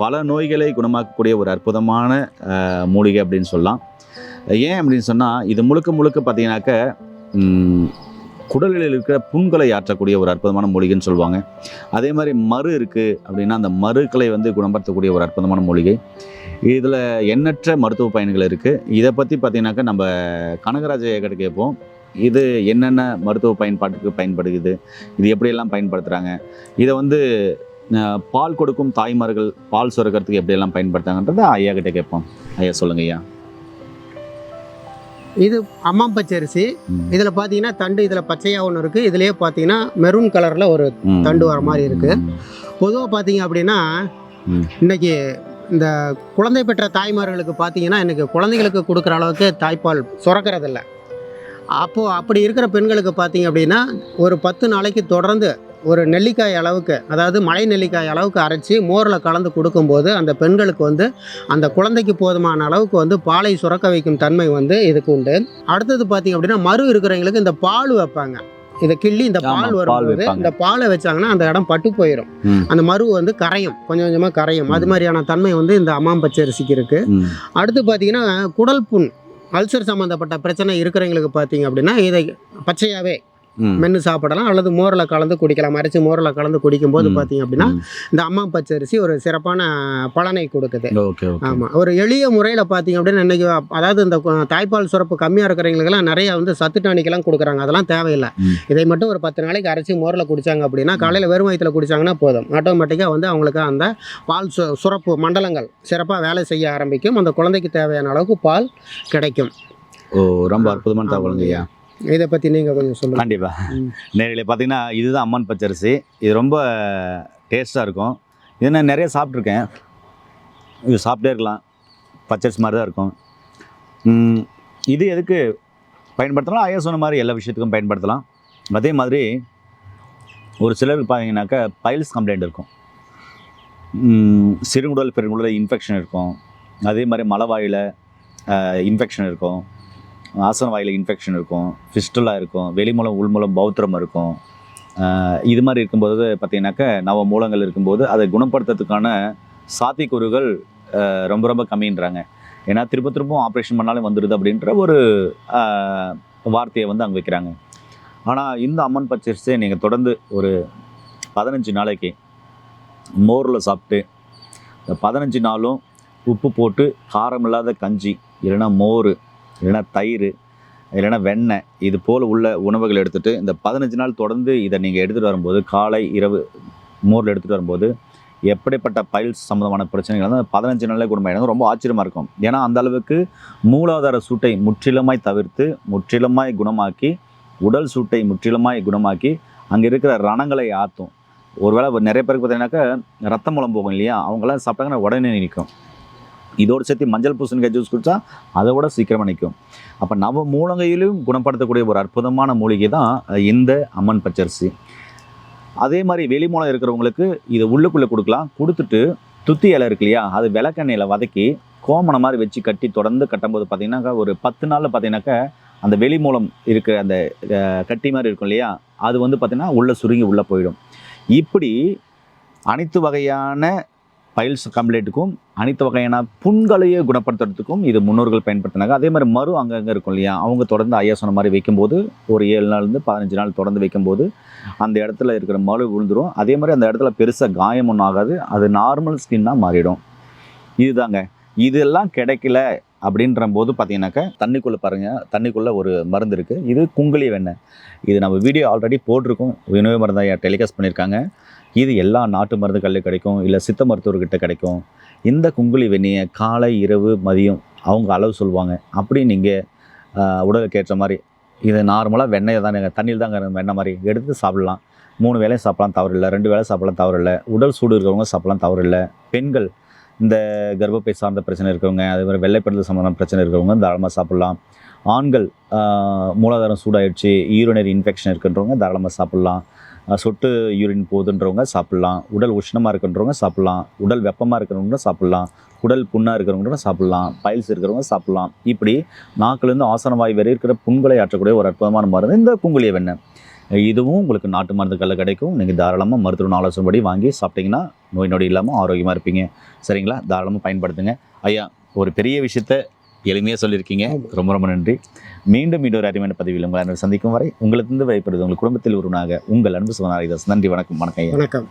பல நோய்களை குணமாக்கக்கூடிய ஒரு அற்புதமான மூலிகை அப்படின்னு சொல்லலாம். ஏன் அப்படின்னு சொன்னால் இது முழுக்க முழுக்க பார்த்தீங்கன்னாக்க ம், குடலில் இருக்கிற புண்களை ஆற்றக்கூடிய ஒரு அற்புதமான மூலிகைன்னு சொல்லுவாங்க. அதே மாதிரி மறு இருக்குது அப்படின்னா அந்த மறுக்களை வந்து குணப்படுத்தக்கூடிய ஒரு அற்புதமான மூலிகை. இதில் எண்ணற்ற மருத்துவ பயன்கள் இருக்குது இதை பற்றி பார்த்திங்கனாக்கா நம்ம கனகராஜ கிட்ட கேட்போம். இது என்னென்ன மருத்துவ பயன்பாட்டுக்கு பயன்படுகிறது? இது எப்படியெல்லாம் பயன்படுத்துகிறாங்க இதை வந்து பால் கொடுக்கும் தாய்மார்கள் பால் சுரக்கிறதுக்கு எப்படியெல்லாம் பயன்படுத்தாங்கன்றதை ஐயா கிட்ட கேட்போம் ஐயா சொல்லுங்க ஐயா இது அம்மாம் பச்சரிசி ம். இதில் பார்த்தீங்கன்னா தண்டு இதில் பச்சையாக ஒன்று இருக்குது இதுலேயே பார்த்தீங்கன்னா மெரூன் கலரில் ஒரு. தண்டு வர மாதிரி இருக்கு. ம். பொதுவாக பார்த்தீங்க அப்படின்னா ம். இன்னைக்கு இந்த குழந்தை பெற்ற தாய்மார்களுக்கு பார்த்தீங்கன்னா இன்னைக்கு குழந்தைகளுக்கு கொடுக்குற அளவுக்கு தாய்ப்பால் சுரக்கிறதில்ல அப்போது அப்படி இருக்கிற பெண்களுக்கு பார்த்தீங்க அப்படின்னா ஒரு பத்து நாளைக்கு தொடர்ந்து ஒரு நெல்லிக்காய் அளவுக்கு அதாவது மலை நெல்லிக்காய் அளவுக்கு அரைச்சி மோரில் கலந்து கொடுக்கும்போது அந்த பெண்களுக்கு வந்து அந்த குழந்தைக்கு போதுமான அளவுக்கு வந்து பாலை சுரக்க வைக்கும் தன்மை வந்து இதுக்கு உண்டு அடுத்தது பார்த்தீங்க அப்படின்னா மறு இருக்கிறவங்களுக்கு இந்த பால் வைப்பாங்க இதை கிள்ளி இந்த பால் வரும்போது. இந்த பாலை வச்சாங்கன்னா அந்த இடம் பட்டு போயிடும். அந்த மரு வந்து கரையும் கொஞ்சம் கொஞ்சமாக கரையும் அது. மாதிரியான தன்மை வந்து இந்த அம்மாம் பச்சரிசிக்கு இருக்கு ம். அடுத்து பார்த்தீங்கன்னா குடல் புண் அல்சர் சம்மந்தப்பட்ட பிரச்சனை இருக்கிறவங்களுக்கு பார்த்தீங்க அப்படின்னா இதை பச்சையாகவே. மென்று சாப்பிடலாம். அல்லது மோரில் கலந்து குடிக்கலாம். அரைச்சி மோரில் கலந்து குடிக்கும்போது. பார்த்தீங்க அப்படின்னா. இந்த அம்மா பச்சரிசி ஒரு சிறப்பான பலனை கொடுக்குது. ஆமாம் ஒரு எளிய முறையில் பார்த்தீங்க அப்படின்னா இன்றைக்கி அதாவது இந்த தாய்ப்பால் சுரப்பு கம்மியாக இருக்கிறவங்களுக்கெல்லாம் நிறைய வந்து சத்து டானிக்கெல்லாம் கொடுக்குறாங்க. அதெல்லாம் தேவையில்லை. இதை மட்டும் ஒரு பத்து நாளைக்கு அரைச்சி மோரில் குடித்தாங்க அப்படின்னா காலையில் வெறும் வயிற்றில் குடிச்சாங்கன்னா போதும். ஆட்டோமேட்டிக்காக வந்து அவங்களுக்கு அந்த பால் சு சுரப்பு மண்டலங்கள் சிறப்பாக வேலை செய்ய ஆரம்பிக்கும். அந்த குழந்தைக்கு தேவையான அளவுக்கு பால் கிடைக்கும். ஓ ரொம்ப அற்புதமான தகவலுங்க ஐயா இதை பற்றி நீங்கள் கொஞ்சம் சொல்லுங்கள் கண்டிப்பா. ம். நேரில் பார்த்தீங்கன்னா இதுதான் அம்மன் பச்சரிசி. இது ரொம்ப டேஸ்ட்டாக இருக்கும். இது நான் நிறைய சாப்பிட்ருக்கேன் இது சாப்பிட்டே இருக்கலாம். பச்சரிசி மாதிரி தான் இருக்கும் இது எதுக்கு பயன்படுத்தலாம்? ஐயா சொன்ன மாதிரி எல்லா விஷயத்துக்கும் பயன்படுத்தலாம். அதே மாதிரி ஒரு சிலருக்கு பார்த்தீங்கன்னாக்கா பைல்ஸ் கம்ப்ளைண்ட் இருக்கும். ம், சிறுகுடல் பெருங்குடல் இன்ஃபெக்ஷன் இருக்கும். அதே மாதிரி மலவாயில் இன்ஃபெக்ஷன் இருக்கும். ஆசன வாயில் இன்ஃபெக்ஷன் இருக்கும் ஃபிஸ்டுலாக இருக்கும் வெளிமூலம் உள்மூலம் பௌத்திரம் இருக்கும். இது மாதிரி இருக்கும்போது பார்த்தீங்கன்னாக்கா நவ மூலங்கள் இருக்கும்போது அதை குணப்படுத்துறதுக்கான சாத்தியக்கூறுகள் ரொம்ப ரொம்ப கம்மின்றாங்க. ஏன்னா திரும்ப திரும்ப ஆப்ரேஷன் பண்ணாலும் வந்துடுது அப்படின்ற ஒரு வார்த்தையை வந்து அங்கே வைக்கிறாங்க. ஆனால் இந்த அம்மன் பச்சரிசியை நீங்கள் தொடர்ந்து ஒரு பதினஞ்சு நாளைக்கு மோரில் சாப்பிட்டு பதினஞ்சு நாளும் உப்பு போட்டு காரம் இல்லாத கஞ்சி இல்லைன்னா மோர் இல்லைன்னா தயிர் இல்லைன்னா வெண்ணெய் இது போல் உள்ள உணவுகள் எடுத்துகிட்டு இந்த பதினஞ்சு நாள் தொடர்ந்து இதை நீங்கள் எடுத்துகிட்டு வரும்போது காலை இரவு மோரில் எடுத்துகிட்டு வரும்போது எப்படிப்பட்ட பைல்ஸ் சம்மந்தமான பிரச்சனைகள் வந்து பதினஞ்சு நாளில் குணமாயிடும் ரொம்ப ஆச்சரியமாக இருக்கும். ஏன்னா அந்த அளவுக்கு மூலாதார சூட்டை முற்றிலுமாய் தவிர்த்து முற்றிலுமாய் குணமாக்கி உடல் சூட்டை முற்றிலுமாய் குணமாக்கி அங்கே இருக்கிற ரணங்களை ஆற்றும் ஒருவேளை நிறைய பேருக்கு பார்த்தீங்கன்னாக்கா ரத்தம் மூலம் போகும் இல்லையா? அவங்களாம் சாப்பிட்டாங்கன்னா உடனே நிற்கும் இதோடு சேர்த்து மஞ்சள் பூசணிக்காய் ஜூஸ் குடித்தா அதை விட சீக்கிரமாக நிற்கும் அப்போ நவ மூலங்கையிலும் குணப்படுத்தக்கூடிய ஒரு அற்புதமான மூலிகை தான் இந்த அம்மன் பச்சரிசி. அதே மாதிரி வெளி மூலம் இருக்கிறவங்களுக்கு இதை உள்ளுக்குள்ளே கொடுக்கலாம். கொடுத்துட்டு துத்தி இலை இருக்கு இல்லையா அது விளக்கெண்ணெயில் வதக்கி கோமணம் மாதிரி வச்சு கட்டி தொடர்ந்து கட்டும்போது பார்த்தீங்கன்னாக்கா ஒரு பத்து நாளில் பார்த்தீங்கன்னாக்கா அந்த வெளி மூலம் இருக்கிற அந்த கட்டி மாதிரி இருக்கும் இல்லையா அது வந்து பார்த்திங்கன்னா உள்ளே சுருங்கி உள்ளே போயிடும். இப்படி அனைத்து வகையான பைல்ஸ் கம்ப்ளைண்ட்டுக்கும் அனைத்து வகையான புண்களையே குணப்படுத்துறதுக்கும் இது முன்னோர்கள் பயன்படுத்தினாங்க. அதே மாதிரி மறு அங்கங்கே இருக்கும் இல்லையா? அவங்க தொடர்ந்து ஐயா சொன்ன மாதிரி வைக்கும்போது ஒரு ஏழு நாள்லேருந்து பதினஞ்சு நாள் தொடர்ந்து வைக்கும்போது அந்த இடத்துல இருக்கிற மறு விழுந்துரும். அதே மாதிரி அந்த இடத்துல பெருசாக காயம் ஒன்றும் ஆகாது. அது நார்மல் ஸ்கின்னாக மாறிடும். இதுதாங்க. இதெல்லாம் கிடைக்கல. அப்படின்ற போது பார்த்தீங்கன்னாக்கா தண்ணிக்குள்ளே பாருங்கள் தண்ணிக்குள்ளே ஒரு மருந்து இருக்குது இது குங்குளி வெண்ணெய். இது நம்ம வீடியோ ஆல்ரெடி போட்டிருக்கோம். வினோய மருந்து டெலிகாஸ்ட் பண்ணியிருக்காங்க. இது எல்லா நாட்டு மருந்துகள்லையும் கிடைக்கும் இல்லை சித்த மருத்துவர்கிட்ட கிடைக்கும். இந்த குங்குளி வெண்ணியை காலை இரவு மதியம் அவங்க அளவு சொல்லுவாங்க. அப்படி நீங்கள் உடலுக்கு ஏற்ற மாதிரி இது நார்மலாக வெண்ணெயை தானே தண்ணியில் தாங்க வெண்ணெய் மாதிரி எடுத்து சாப்பிடலாம். மூணு வேளையும் சாப்பிடலாம் தவறில்லை. ரெண்டு வேளை சாப்பிடலாம் தவறில்லை. உடல் சூடு இருக்கிறவங்க சாப்பிடலாம் தவறில்லை. பெண்கள் இந்த கர்ப்பப்பை சார்ந்த பிரச்சனை இருக்கிறவங்க அதே மாதிரி வெள்ளைப்படுதல் சம்மந்தமான பிரச்சனை இருக்கிறவங்க தாராளமாக சாப்பிட்லாம். ஆண்கள் மூலாதாரம் சூடாயிடுச்சு யூரினரி இன்ஃபெக்ஷன் இருக்குன்றவங்க தாராளமாக சாப்பிட்லாம். சொட்டு யூரின் போகுதுன்றவங்க சாப்பிட்லாம். உடல் உஷ்ணமாக இருக்குன்றவங்க சாப்பிட்லாம். உடல் வெப்பமாக இருக்கிறவங்க சாப்பிட்லாம். உடல் புண்ணாக இருக்கிறவங்க சாப்பிட்லாம். பைல்ஸ் இருக்கிறவங்க சாப்பிட்லாம். இப்படி நாக்கிலேருந்து ஆசன வாய் வரை இருக்கிற புண்களை ஆற்றக்கூடிய ஒரு அற்புதமான மருந்து இந்த குங்குளிய வெண்ணெய். இதுவும் உங்களுக்கு நாட்டு மருந்துகளில் கிடைக்கும். நீங்கள் தாராளமாக மருத்துவ ஆலோசனைப்படி வாங்கி சாப்பிட்டீங்கன்னா நோய் நொடி இல்லாமல் ஆரோக்கியமாக இருப்பீங்க. சரிங்களா? தாராளமாக பயன்படுத்துங்க. ஐயா ஒரு பெரிய விஷயத்த எளிமையாக சொல்லியிருக்கீங்க. ரொம்ப ரொம்ப நன்றி. மீண்டும் இன்னொரு அருமையான பதிவில் உங்களை சந்திக்கும் வரை உங்களுக்கு இருந்து வைப்பது உங்கள் குடும்பத்தில் ஒருவனாக உங்கள் அன்பு சுவனாரிதாஸ் நன்றி வணக்கம். வணக்கம் வணக்கம்.